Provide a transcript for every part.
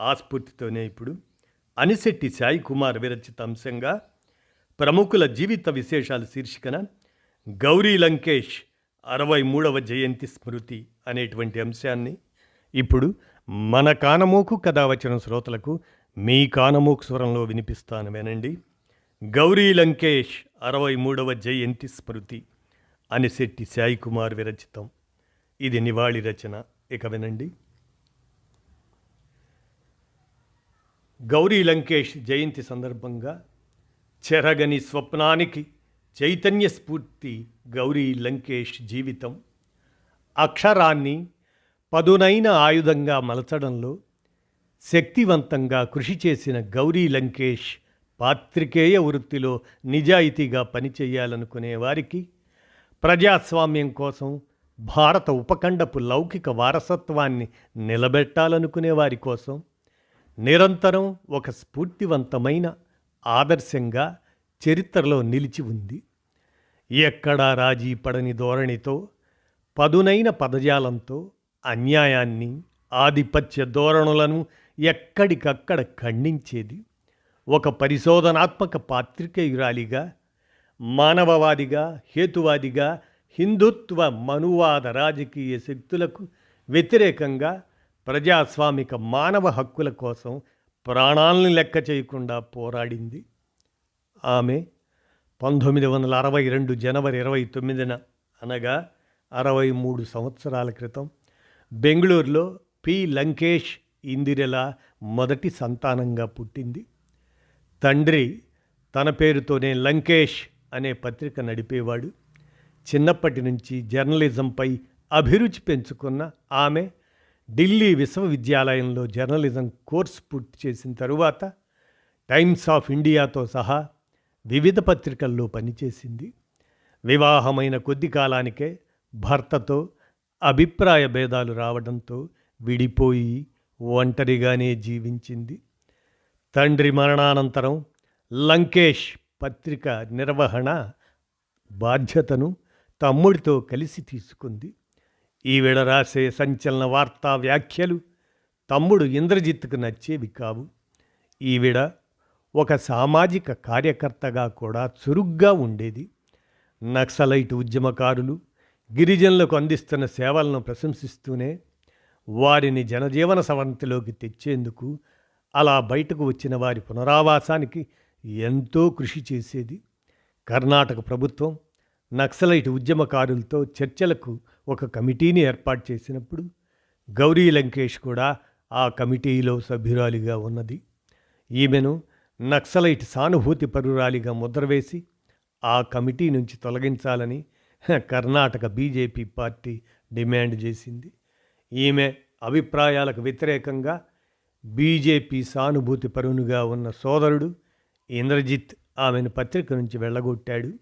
ఆస్ఫూర్తితోనే ఇప్పుడు అనిశెట్టి సాయి కుమార్ విరచిత అంశంగా ప్రముఖుల జీవిత విశేషాల శీర్షికన గౌరీ లంకేష్ అరవై మూడవ జయంతి స్మృతి అనేటువంటి అంశాన్ని ఇప్పుడు మన కానమోకు కథ వచ్చిన శ్రోతలకు మీ కానమోకు స్వరంలో వినిపిస్తాను వినండి. గౌరీ లంకేష్ అరవై మూడవ జయంతి స్మృతి అనిశెట్టి సాయి కుమార్ విరచితం. ఇది నివాళి రచన. ఇక వినండి. గౌరీ లంకేష్ జయంతి సందర్భంగా చెరగని స్వప్నానికి చైతన్య స్ఫూర్తి గౌరీ లంకేష్ జీవితం. అక్షరాన్ని పదునైన ఆయుధంగా మలచడంలో శక్తివంతంగా కృషి చేసిన గౌరీ లంకేష్ పాత్రికేయ వృత్తిలో నిజాయితీగా పనిచేయాలనుకునే వారికి ప్రజాస్వామ్యం కోసం భారత ఉపఖండపు లౌకిక వారసత్వాన్ని నిలబెట్టాలనుకునే వారి కోసం నిరంతరం ఒక స్ఫూర్తివంతమైన ఆదర్శంగా చరిత్రలో నిలిచి ఉంది. ఎక్కడా రాజీ పడని ధోరణితో పదునైన పదజాలంతో అన్యాయాన్ని ఆధిపత్య ధోరణులను ఎక్కడికక్కడ ఖండించేది. ఒక పరిశోధనాత్మక పాత్రికేయురాలిగా మానవవాదిగా హేతువాదిగా హిందుత్వ మనువాద రాజకీయ శక్తులకు వ్యతిరేకంగా ప్రజాస్వామిక మానవ హక్కుల కోసం ప్రాణాలను లెక్క చేయకుండా పోరాడింది. ఆమె పంతొమ్మిది వందల అరవై రెండు జనవరి ఇరవై తొమ్మిదిన అనగా అరవై మూడు సంవత్సరాల క్రితం బెంగళూరులో పి. లంకేష్ ఇందిరల మొదటి సంతానంగా పుట్టింది. తండ్రి తన పేరుతోనే లంకేష్ అనే పత్రిక నడిపేవాడు. చిన్నప్పటి నుంచి జర్నలిజంపై అభిరుచి పెంచుకున్న ఆమె ఢిల్లీ విశ్వవిద్యాలయంలో జర్నలిజం కోర్స్ పూర్తి చేసిన తరువాత టైమ్స్ ఆఫ్ ఇండియాతో సహా వివిధ పత్రికల్లో పనిచేసింది. వివాహమైన కొద్ది కాలానికే భర్తతో అభిప్రాయ భేదాలు రావడంతో విడిపోయి ఒంటరిగానే జీవించింది. తండ్రి మరణానంతరం లంకేష్ పత్రిక నిర్వహణ బాధ్యతను తమ్ముడితో కలిసి తీసుకుంది. ఈవిడ రాసే సంచలన వార్తా వ్యాఖ్యలు తమ్ముడు ఇంద్రజిత్తుకు నచ్చేవి కావు. ఈవిడ ఒక సామాజిక కార్యకర్తగా కూడా చురుగ్గా ఉండేది. నక్సలైట్ ఉద్యమకారులు గిరిజనులకు అందిస్తున్న సేవలను ప్రశంసిస్తూనే వారిని జనజీవన సవంతిలోకి తెచ్చేందుకు అలా బయటకు వచ్చిన వారి పునరావాసానికి ఎంతో కృషి చేసేది. కర్ణాటక ప్రభుత్వం నక్సలైట్ ఉద్యమకారులతో చర్చలకు ఒక కమిటీని ఏర్పాటు చేసినప్పుడు గౌరీ లంకేష్ కూడా ఆ కమిటీలో సభ్యురాలిగా ఉన్నది. ఈమెను నక్సలైట్ సానుభూతి పరురాలిగా ముద్రవేసి ఆ కమిటీ నుంచి తొలగించాలని కర్ణాటక బీజేపీ పార్టీ డిమాండ్ చేసింది. ఈమె అభిప్రాయాలకు వ్యతిరేకంగా బీజేపీ సానుభూతి పరునుగా ఉన్న సోదరుడు ఇంద్రజిత్ ఆమెను పత్రిక నుంచి వెళ్ళగొట్టాడు.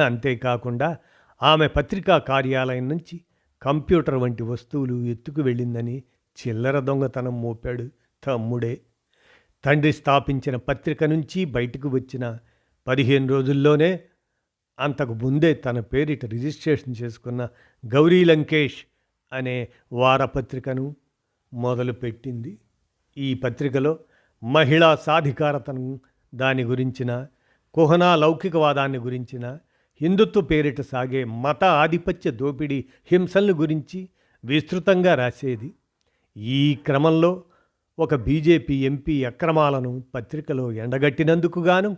అంతేకాకుండా ఆమె పత్రికా కార్యాలయం నుంచి కంప్యూటర్ వంటి వస్తువులు ఎత్తుకు వెళ్ళిందని చిల్లర దొంగతనం మోపాడు తమ్ముడే. తండ్రి స్థాపించిన పత్రిక నుంచి బయటకు వచ్చిన పదిహేను రోజుల్లోనే అంతకు ముందే తన పేరిట రిజిస్ట్రేషన్ చేసుకున్న గౌరీ లంకేష్ అనే వారపత్రికను మొదలుపెట్టింది. ఈ పత్రికలో మహిళా సాధికారతను దాని గురించిన కుహనా లౌకికవాదాన్ని గురించిన హిందుత్వ పేరిట సాగే మత ఆధిపత్య దోపిడీ హింసలను గురించి విస్తృతంగా రాసేది. ఈ క్రమంలో ఒక బీజేపీ ఎంపీ అక్రమాలను పత్రికలో ఎండగట్టినందుకు గాను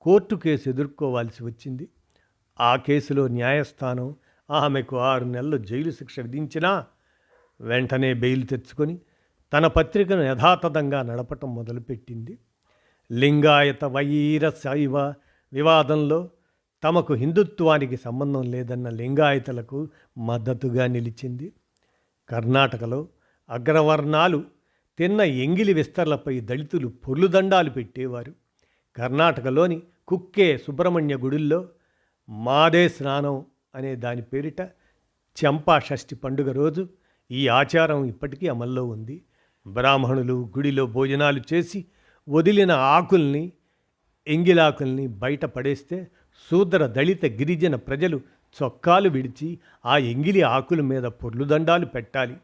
కోర్టు కేసు ఎదుర్కోవాల్సి వచ్చింది. ఆ కేసులో న్యాయస్థానం ఆమెకు ఆరు నెలలు జైలు శిక్ష విధించినా వెంటనే బెయిల్ తెచ్చుకొని తన పత్రికను యథాతథంగా నడపటం మొదలుపెట్టింది. లింగాయత వైర శైవ వివాదంలో తమకు హిందుత్వానికి సంబంధం లేదన్న లింగాయతలకు మద్దతుగా నిలిచింది. కర్ణాటకలో అగ్రవర్ణాలు తిన్న ఎంగిలి విస్తరలపై దళితులు పొర్లుదండాలు పెట్టేవారు. కర్ణాటకలోని కుక్కే సుబ్రహ్మణ్య గుడుల్లో మాదే స్నానం అనే దాని పేరిట చెంపా షష్ఠి పండుగ రోజు ఈ ఆచారం ఇప్పటికీ అమల్లో ఉంది. బ్రాహ్మణులు గుడిలో భోజనాలు చేసి వదిలిన ఆకుల్ని ఎంగిలాకుల్ని బయట పడేస్తే శూద్ర దళిత గిరిజన ప్రజలు చొక్కాలు విడిచి ఆ ఎంగిలి ఆకుల మీద పొర్లుదండాలు పెట్టాలి.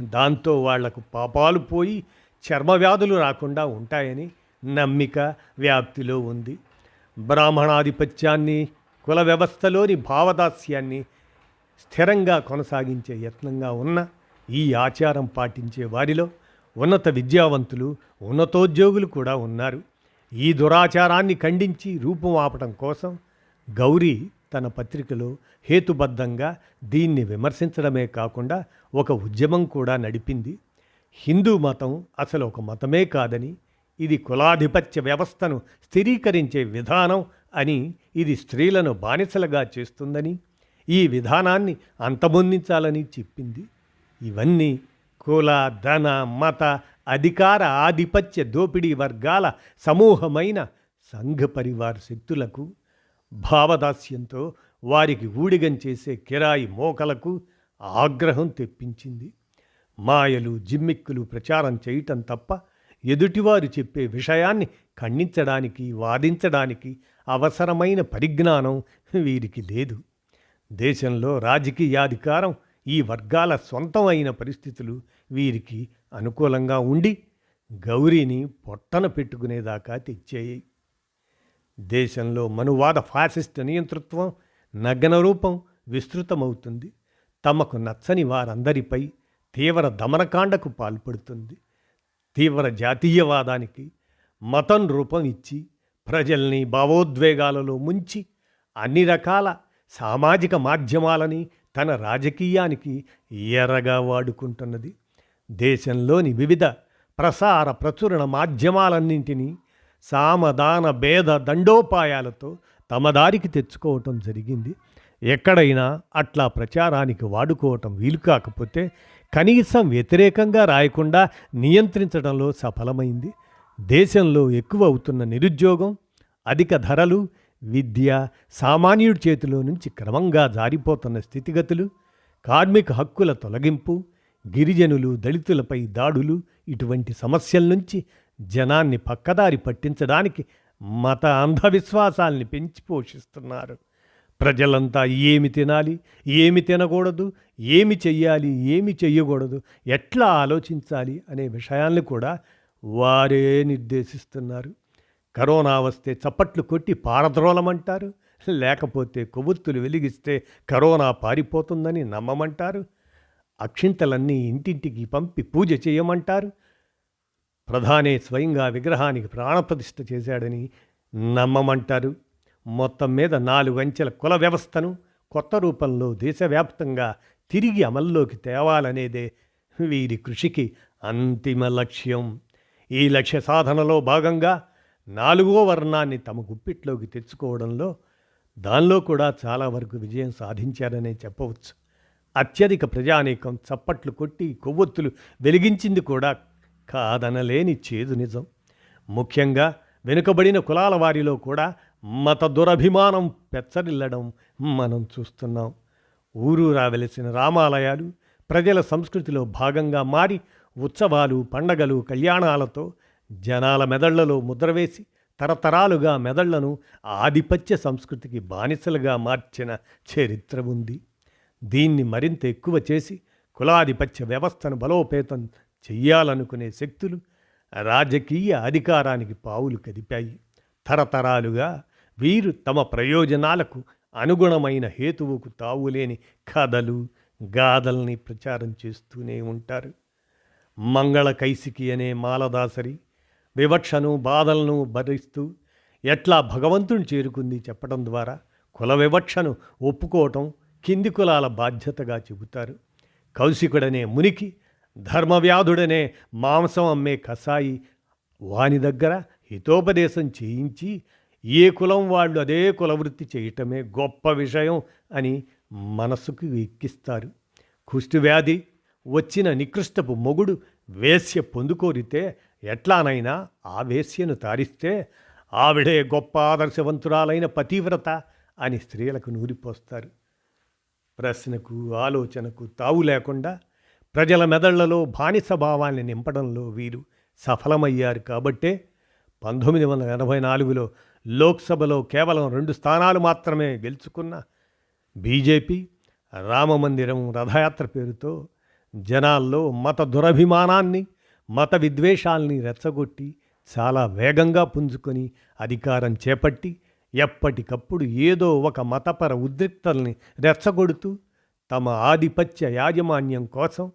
దాంతో వాళ్ళకు పాపాలు పోయి చర్మవ్యాధులు రాకుండా ఉంటాయని నమ్మిక వ్యాప్తిలో ఉంది. బ్రాహ్మణాధిపత్యాన్ని కుల వ్యవస్థలోని భావదాస్యాన్ని స్థిరంగా కొనసాగించే యత్నంగా ఉన్న ఈ ఆచారం పాటించే వారిలో ఉన్నత విద్యావంతులు ఉన్నతోద్యోగులు కూడా ఉన్నారు. ఈ దురాచారాన్ని ఖండించి రూపం ఆపటం కోసం గౌరీ తన పత్రికలో హేతుబద్ధంగా దీన్ని విమర్శించడమే కాకుండా ఒక ఉద్యమం కూడా నడిపింది. హిందూ మతం అసలు ఒక మతమే కాదని ఇది కులాధిపత్య వ్యవస్థను స్థిరీకరించే విధానం అని ఇది స్త్రీలను బానిసలుగా చేస్తుందని ఈ విధానాన్ని అంతమొందించాలని చెప్పింది. ఇవన్నీ కుల ధన మత అధికార ఆధిపత్య దోపిడీ వర్గాల సమూహమైన సంఘ పరివార శక్తులకు భావదాస్యంతో వారికి ఊడిగం చేసే కిరాయి మోకలకు ఆగ్రహం తెప్పించింది. మాయలు జిమ్మిక్కులు ప్రచారం చేయటం తప్ప ఎదుటివారు చెప్పే విషయాన్ని ఖండించడానికి వాదించడానికి అవసరమైన పరిజ్ఞానం వీరికి లేదు. దేశంలో రాజకీయాధికారం ఈ వర్గాల సొంతం అయిన పరిస్థితులు వీరికి అనుకూలంగా ఉండి గౌరీని పొట్టన పెట్టుకునేదాకా తెచ్చాయి. దేశంలో మనువాద ఫాసిస్ట్ నియంతృత్వం నగ్న రూపం విస్తృతమవుతుంది. తమకు నచ్చని వారందరిపై తీవ్ర దమనకాండకు పాల్పడుతుంది. తీవ్ర జాతీయవాదానికి మతం రూపం ఇచ్చి ప్రజల్ని భావోద్వేగాలలో ముంచి అన్ని రకాల సామాజిక మాధ్యమాలని తన రాజకీయానికి ఎర్రగా వాడుకుంటున్నది. దేశంలోని వివిధ ప్రసార ప్రచురణ మాధ్యమాలన్నింటినీ సామదాన భేద దండోపాయాలతో తమ దారికి తెచ్చుకోవటం జరిగింది. ఎక్కడైనా అట్లా ప్రచారానికి వాడుకోవటం వీలు కాకపోతే కనీసం వ్యతిరేకంగా రాయకుండా నియంత్రించడంలో సఫలమైంది. దేశంలో ఎక్కువ అవుతున్న నిరుద్యోగం అధిక ధరలు విద్య సామాన్యుడి చేతిలో నుంచి క్రమంగా జారిపోతున్న స్థితిగతులు కార్మిక హక్కుల తొలగింపు గిరిజనులు దళితులపై దాడులు ఇటువంటి సమస్యల నుంచి జనాన్ని పక్కదారి పట్టించడానికి మత అంధవిశ్వాసాల్ని పెంచి పోషిస్తున్నారు. ప్రజలంతా ఏమి తినాలి ఏమి తినకూడదు ఏమి చెయ్యాలి ఏమి చెయ్యకూడదు ఎట్లా ఆలోచించాలి అనే విషయాల్ని కూడా వారే నిర్దేశిస్తున్నారు. కరోనా వస్తే చప్పట్లు కొట్టి పారద్రోలమంటారు లేకపోతే కొవ్వొత్తులు వెలిగిస్తే కరోనా పారిపోతుందని నమ్మమంటారు అక్షింతలన్నీ ఇంటింటికి పంపి పూజ చేయమంటారు ప్రధానే స్వయంగా విగ్రహానికి ప్రాణప్రతిష్ఠ చేశాడని నమ్మమంటారు. మొత్తం మీద నాలుగు అంచెల కుల వ్యవస్థను కొత్త రూపంలో దేశవ్యాప్తంగా తిరిగి అమల్లోకి తేవాలనేదే వీరి కృషికి అంతిమ లక్ష్యం. ఈ లక్ష్య సాధనలో భాగంగా నాలుగో వర్ణాన్ని తమ గుప్పిట్లోకి తెచ్చుకోవడంలో దానిలో కూడా చాలా వరకు విజయం సాధించారనే చెప్పవచ్చు. అత్యధిక ప్రజానీకం చప్పట్లు కొట్టి కొవ్వొత్తులు వెలిగించింది కూడా కాదనలేని చేదు నిజం. ముఖ్యంగా వెనుకబడిన కులాల వారిలో కూడా మత దురభిమానం పెచ్చరిల్లడం మనం చూస్తున్నాం. ఊరు రావలసిన రామాలయాలు ప్రజల సంస్కృతిలో భాగంగా మారి ఉత్సవాలు పండగలు కళ్యాణాలతో జనాల మెదళ్ళలో ముద్రవేసి తరతరాలుగా మెదళ్ళను ఆధిపత్య సంస్కృతికి బానిసలుగా మార్చిన చరిత్ర ఉంది. దీన్ని మరింత ఎక్కువ చేసి కులాధిపత్య వ్యవస్థను బలోపేతం చెయ్యాలనుకునే శక్తులు రాజకీయ అధికారానికి పావులు కదిపాయి. తరతరాలుగా వీరు తమ ప్రయోజనాలకు అనుగుణమైన హేతువుకు తావులేని కథలు గాథల్ని ప్రచారం చేస్తూనే ఉంటారు. మంగళ కైసికి అనే మాలదాసరి వివక్షను బాధలను భరిస్తూ ఎట్లా భగవంతుని చేరుకుంది చెప్పడం ద్వారా కుల వివక్షను ఒప్పుకోవటం కింది కులాల బాధ్యతగా చెబుతారు. కౌశికుడనే మునికి ధర్మవ్యాధుడనే మాంసం అమ్మే కసాయి వాని దగ్గర హితోపదేశం చేయించి ఏ కులం వాళ్ళు అదే కులవృత్తి చేయటమే గొప్ప విషయం అని మనసుకు ఎక్కిస్తారు. కుష్టివ్యాధి వచ్చిన నికృష్టపు మొగుడు వేశ్య పొందుకోరితే ఎట్లానైనా ఆ వేశ్యను తారిస్తే ఆవిడే గొప్ప ఆదర్శవంతురాలైన పతివ్రత అని స్త్రీలకు నూరిపోస్తారు. ప్రశ్నకు ఆలోచనకు తావు లేకుండా ప్రజల మెదళ్ళలో బానిస భావాన్ని నింపడంలో వీరు సఫలమయ్యారు కాబట్టే పంతొమ్మిది వందల ఎనభై నాలుగులో లోక్సభలో కేవలం రెండు స్థానాలు మాత్రమే గెలుచుకున్న బీజేపీ రామమందిరం రథయాత్ర పేరుతో జనాల్లో మత దురభిమానాన్ని మత విద్వేషాల్ని రెచ్చగొట్టి చాలా వేగంగా పుంజుకొని అధికారం చేపట్టి ఎప్పటికప్పుడు ఏదో ఒక మతపర ఉద్రిక్తల్ని రెచ్చగొడుతూ తమ ఆధిపత్య యాజమాన్యం కోసం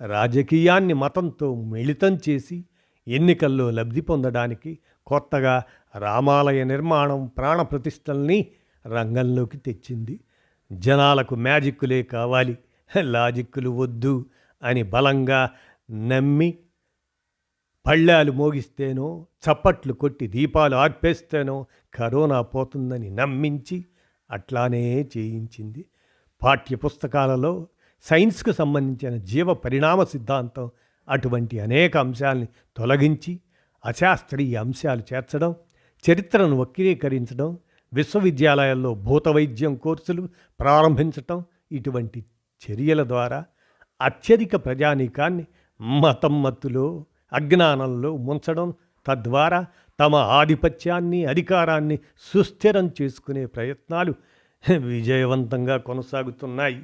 రాజకీయాన్ని మతంతో మిళితం చేసి ఎన్నికల్లో లబ్ధి పొందడానికి కొత్తగా రామాలయ నిర్మాణం ప్రాణప్రతిష్టల్ని రంగంలోకి తెచ్చింది. జనాలకు మ్యాజిక్కులే కావాలి లాజిక్కులు వద్దు అని బలంగా నమ్మి పళ్ళాలు మోగిస్తేనో చప్పట్లు కొట్టి దీపాలు ఆర్పేస్తేనో కరోనా పోతుందని నమ్మించి అట్లానే చేయించింది. పాఠ్య పుస్తకాలలో సైన్స్కు సంబంధించిన జీవ పరిణామ సిద్ధాంతం అటువంటి అనేక అంశాలని తొలగించి అశాస్త్రీయ అంశాలు చేర్చడం చరిత్రను వక్రీకరించడం విశ్వవిద్యాలయాల్లో భూత వైద్యం కోర్సులు ప్రారంభించటం ఇటువంటి చర్యల ద్వారా అత్యధిక ప్రజానీకాన్ని మతం మత్తులో అజ్ఞానంలో ముంచడం తద్వారా తమ ఆధిపత్యాన్ని అధికారాన్ని సుస్థిరం చేసుకునే ప్రయత్నాలు విజయవంతంగా కొనసాగుతున్నాయి.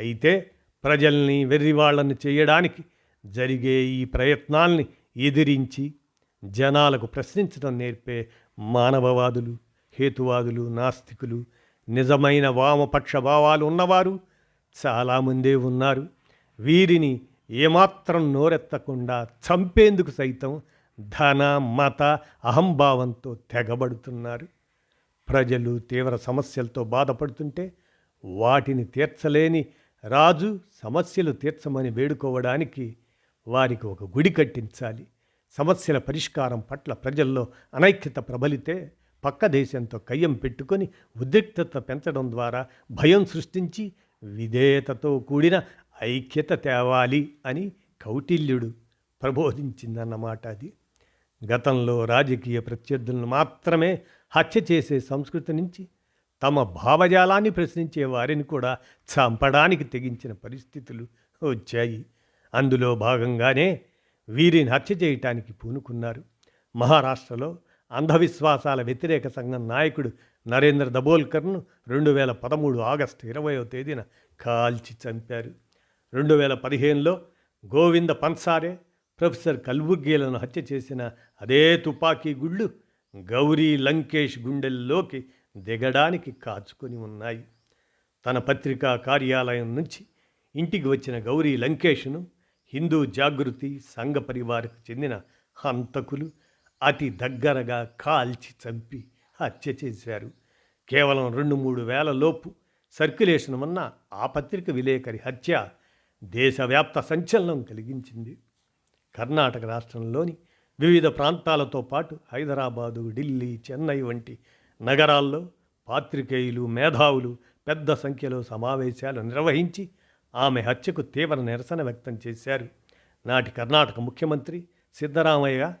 అయితే ప్రజల్ని వెర్రివాళ్ళని చేయడానికి జరిగే ఈ ప్రయత్నాల్ని ఎదిరించి జనాలకు ప్రశ్నించడం నేర్పే మానవవాదులు హేతువాదులు నాస్తికులు నిజమైన వామపక్ష భావాలు ఉన్నవారు చాలామందే ఉన్నారు. వీరిని ఏమాత్రం నోరెత్తకుండా చంపేందుకు సైతం ధన మత అహంభావంతో తెగబడుతున్నారు. ప్రజలు తీవ్ర సమస్యలతో బాధపడుతుంటే వాటిని తీర్చలేని రాజు సమస్యలు తీర్చమని వేడుకోవడానికి వారికి ఒక గుడి కట్టించాలి. సమస్యల పరిష్కారం పట్ల ప్రజల్లో అనైక్యత ప్రబలితే పక్క దేశంతో కయ్యం పెట్టుకొని ఉద్రిక్తత పెంచడం ద్వారా భయం సృష్టించి విధేయతతో కూడిన ఐక్యత తేవాలి అని కౌటిల్యుడు ప్రబోధించిందన్నమాట అది. గతంలో రాజకీయ ప్రత్యర్థులను మాత్రమే హత్య చేసే సంస్కృతి నుంచి తమ భావజాలాన్ని ప్రశ్నించే వారిని కూడా చంపడానికి తెగించిన పరిస్థితులు వచ్చాయి. అందులో భాగంగానే వీరిని హత్య చేయటానికి పూనుకున్నారు. మహారాష్ట్రలో అంధవిశ్వాసాల వ్యతిరేక సంఘం నాయకుడు నరేంద్ర దబోల్కర్ను రెండు వేల పదమూడు ఆగస్టు ఇరవయో తేదీన కాల్చి చంపారు. రెండు వేల పదిహేనులో గోవింద పన్సారే ప్రొఫెసర్ కల్బుర్గీలను హత్య చేసిన అదే తుపాకీ గుళ్ళు గౌరీ లంకేష్ గుండెల్లోకి దిగడానికి కాచుకొని ఉన్నాయి. తన పత్రికా కార్యాలయం నుంచి ఇంటికి వచ్చిన గౌరీ లంకేష్ను హిందూ జాగృతి సంఘ పరివారకు చెందిన హంతకులు అతి దగ్గరగా కాల్చి చంపి హత్య చేశారు. కేవలం రెండు మూడు వేల లోపు సర్క్యులేషన్ ఉన్న ఆ పత్రిక విలేకరి హత్య దేశవ్యాప్త సంచలనం కలిగించింది. కర్ణాటక రాష్ట్రంలోని వివిధ ప్రాంతాలతో పాటు హైదరాబాదు ఢిల్లీ చెన్నై వంటి నగరాల్లో పాత్రికేయులు మేధావులు పెద్ద సంఖ్యలో సమావేశాలు నిర్వహించి ఆమె హత్యకు తీవ్ర నిరసన వ్యక్తం చేశారు. నాటి కర్ణాటక ముఖ్యమంత్రి సిద్ధరామయ్య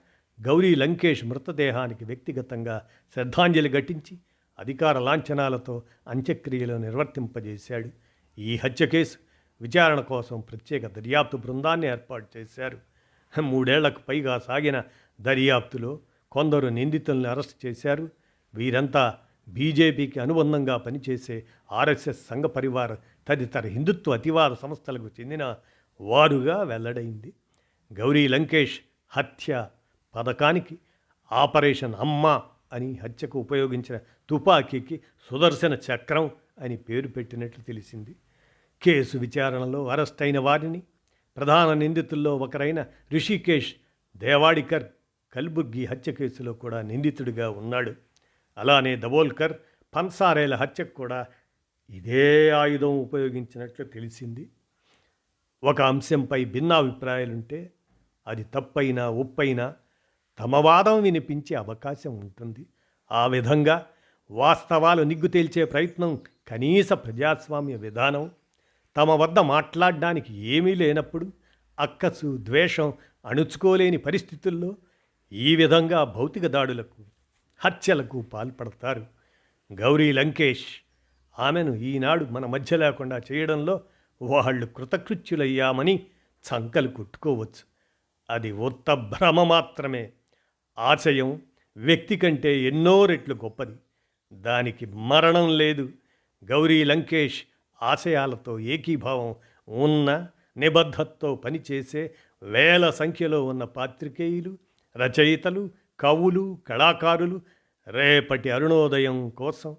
గౌరీ లంకేష్ మృతదేహానికి వ్యక్తిగతంగా శ్రద్ధాంజలి ఘటించి అధికార లాంఛనాలతో అంత్యక్రియలు నిర్వర్తింపజేశాడు. ఈ హత్య కేసు విచారణ కోసం ప్రత్యేక దర్యాప్తు బృందాన్ని ఏర్పాటు చేశారు. మూడేళ్ళకు పైగా సాగిన దర్యాప్తులో కొందరు నిందితుల్ని అరెస్ట్ చేశారు. వీరంతా బీజేపీకి అనుబంధంగా పనిచేసే ఆర్ఎస్ఎస్ సంఘ పరివార తదితర హిందుత్వ అతివాద సంస్థలకు చెందిన వారుగా వెల్లడైంది. గౌరీ లంకేష్ హత్య పథకానికి ఆపరేషన్ అమ్మ అని హత్యకు ఉపయోగించిన తుపాకీకి సుదర్శన చక్రం అని పేరు పెట్టినట్లు తెలిసింది. కేసు విచారణలో అరెస్ట్ అయిన వారిని ప్రధాన నిందితుల్లో ఒకరైన రిషికేష్ దేవాడికర్ కల్బుర్గి హత్య కేసులో కూడా నిందితుడిగా ఉన్నాడు. అలానే దబోల్కర్ పన్సారేల హత్యకు కూడా ఇదే ఆయుధం ఉపయోగించినట్లు తెలిసింది. ఒక అంశంపై భిన్నాభిప్రాయాలుంటే అది తప్పైనా ఒప్పైనా తమ వాదం వినిపించే అవకాశం ఉంటుంది. ఆ విధంగా వాస్తవాలు నిగ్గు తేల్చే ప్రయత్నం కనీస ప్రజాస్వామ్య విధానం తమ వద్ద మాట్లాడడానికి ఏమీ లేనప్పుడు అక్కసు ద్వేషం అణుచుకోలేని పరిస్థితుల్లో ఈ విధంగా భౌతిక దాడులకు హత్యలకు పాల్పడతారు గౌరీ లంకేష్ ఆమెను ఈనాడు మన మధ్య లేకుండా చేయడంలో వాళ్ళు కృతకృత్యులయ్యామని చంకలు కొట్టుకోవచ్చు. అది ఉత్త భ్రమ మాత్రమే. ఆశయం వ్యక్తి కంటే ఎన్నో రెట్లు గొప్పది. దానికి మరణం లేదు. గౌరీ లంకేష్ ఆశయాలతో ఏకీభావం ఉన్న నిబద్ధతతో పనిచేసే వేల సంఖ్యలో ఉన్న పాత్రికేయులు రచయితలు కవులు కళాకారులు రేపటి అరుణోదయం కోసం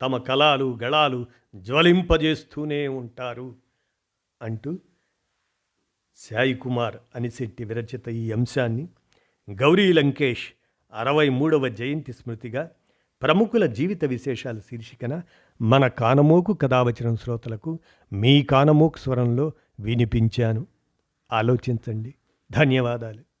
తమ కళాలు గళాలు జ్వలింపజేస్తూనే ఉంటారు అంటూ సాయి కుమార్ అనిశెట్టి విరచిత ఈ అంశాన్ని గౌరీ లంకేష్ అరవై మూడవ జయంతి స్మృతిగా ప్రముఖుల జీవిత విశేషాల శీర్షికన మన కానమోకు కథావచనం శ్రోతలకు మీ కానమోకు స్వరంలో వినిపించాను. ఆలోచించండి. ధన్యవాదాలు.